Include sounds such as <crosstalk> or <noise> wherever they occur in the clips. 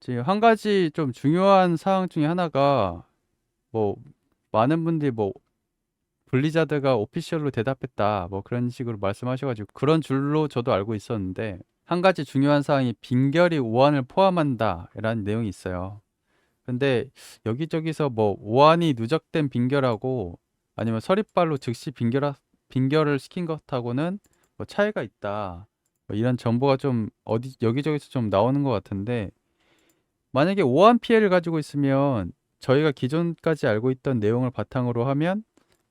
지금 한 가지 좀 중요한 사항 중에 하나가 뭐 많은 분들이 뭐 블리자드가 오피셜로 대답했다 뭐 그런 식으로 말씀하셔가지고 그런 줄로 저도 알고 있었는데 한 가지 중요한 사항이 빈결이 오한을 포함한다라는 내용이 있어요. 근데 여기저기서 뭐 오한이 누적된 빈결하고 아니면 서립발로 즉시 빈결 빈결을 시킨 것하고는 뭐 차이가 있다. 뭐 이런 정보가 좀 어디 여기저기서 좀 나오는 것 같은데 만약에 오한 피해를 가지고 있으면 저희가 기존까지 알고 있던 내용을 바탕으로 하면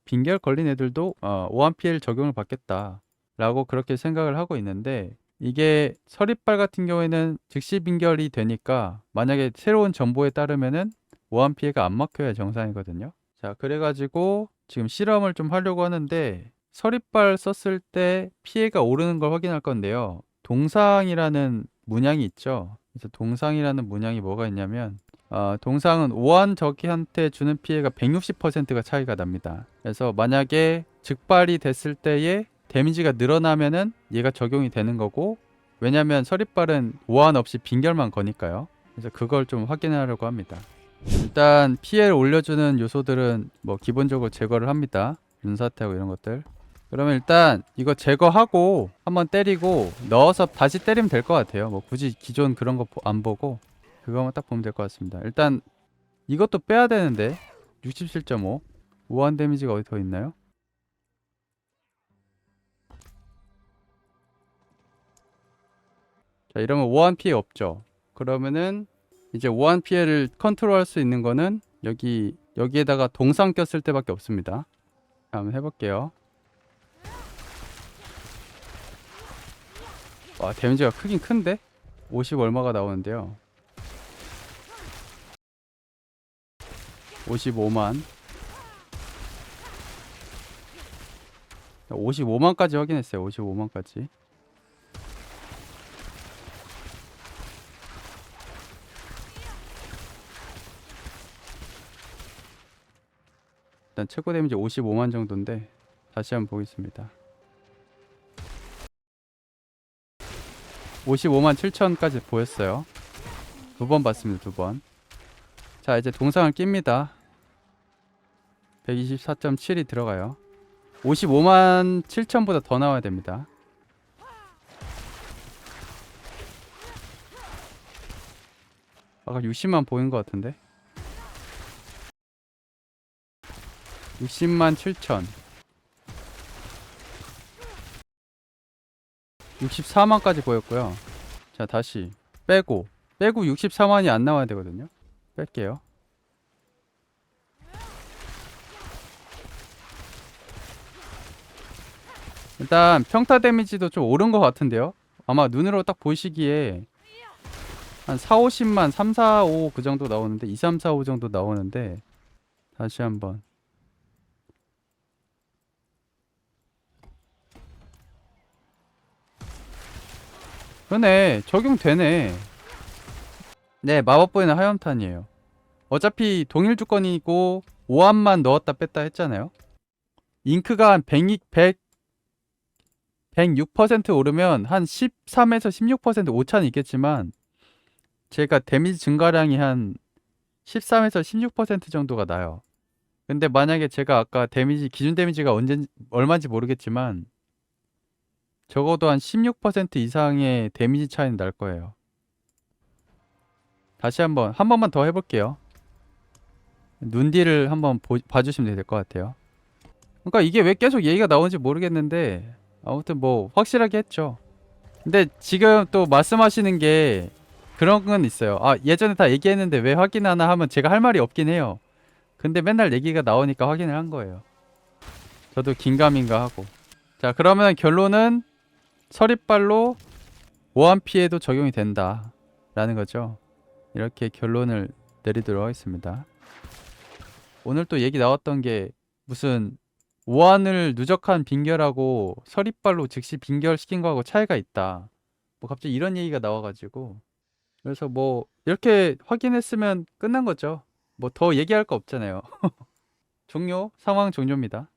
빈결 걸린 애들도 어, 오한 피해를 적용을 받겠다라고 그렇게 생각을 하고 있는데 이게 서립발 같은 경우에는 즉시 빈결이 되니까 만약에 새로운 정보에 따르면은 오한 피해가 안 막혀야 정상이거든요. 자, 그래가지고 지금 실험을 좀 하려고 하는데 서립발 썼을 때 피해가 오르는 걸 확인할 건데요. 동상이라는 문양이 있죠. 그래서 동상이라는 문양이 뭐가 있냐면 어, 동상은 오한 적이한테 주는 피해가 160%가 차이가 납니다. 그래서 만약에 즉발이 됐을 때에 데미지가 늘어나면은 얘가 적용이 되는 거고 왜냐면 서립발은 오한 없이 빈결만 거니까요. 그래서 그걸 좀 확인하려고 합니다. 일단 피해를 올려주는 요소들은 뭐 기본적으로 제거를 합니다. 눈사태하고 이런 것들. 그러면 일단 이거 제거하고 한번 때리고 넣어서 다시 때리면 될 것 같아요. 뭐 굳이 기존 그런 거 안 보고 그거만 딱 보면 될 것 같습니다. 일단 이것도 빼야 되는데 67.5 우한 데미지가 어디 더 있나요? 자 이러면 우한 피해 없죠. 그러면은 이제 우한 피해를 컨트롤할 수 있는 거는 여기 여기에다가 동상 꼈을 때밖에 없습니다. 자, 한번 해볼게요. 와 데미지가 크긴 큰데? 50 얼마가 나오는데요? 55만. 55만까지 확인했어요 55만까지. 일단 최고 데미지 55만 정도인데 다시 한번 보겠습니다 55만 7천까지 보였어요. 두 번 봤습니다. 두 번. 자 이제 동상을 낍니다. 124.7이 들어가요. 55만 7천보다 더 나와야 됩니다. 아까 60만 보인 것 같은데. 60만 7천. 64만까지 보였고요. 자, 다시 빼고 빼고 64만이 안 나와야 되거든요. 뺄게요. 일단 평타 데미지도 좀 오른 것 같은데요. 아마 눈으로 딱 보시기에 한 4, 50만 3, 4, 5 그 정도 나오는데 2, 3, 4, 5 정도 나오는데 다시 한번 그네 적용되네. 네 마법보이는 하염탄이에요. 어차피 동일 조건이고 오함만 넣었다 뺐다 했잖아요. 잉크가 한 100, 100 106% 오르면 한 13에서 16% 오차는 있겠지만 제가 데미지 증가량이 한 13에서 16% 정도가 나요. 근데 만약에 제가 아까 데미지 기준 데미지가 언제 얼마인지 모르겠지만 적어도 한 16% 이상의 데미지 차이는 날 거예요. 다시 한번 한 번만 더 해볼게요. 눈 뒤를 한번 보, 봐주시면 될 것 같아요. 그러니까 이게 왜 계속 얘기가 나오는지 모르겠는데 아무튼 뭐 확실하게 했죠. 근데 지금 또 말씀하시는 게 그런 건 있어요. 아 예전에 다 얘기했는데 왜 확인하나 하면 제가 할 말이 없긴 해요. 근데 맨날 얘기가 나오니까 확인을 한 거예요. 저도 긴가민가 하고. 자 그러면 결론은 서립발로 오한 피해도 적용이 된다 라는 거죠. 이렇게 결론을 내리도록 하겠습니다. 오늘 또 얘기 나왔던 게 무슨 오한을 누적한 빈결하고 서립발로 즉시 빈결시킨 거하고 차이가 있다. 뭐 갑자기 이런 얘기가 나와가지고. 그래서 뭐 이렇게 확인했으면 끝난 거죠. 뭐 더 얘기할 거 없잖아요. <laughs> 종료 상황 종료입니다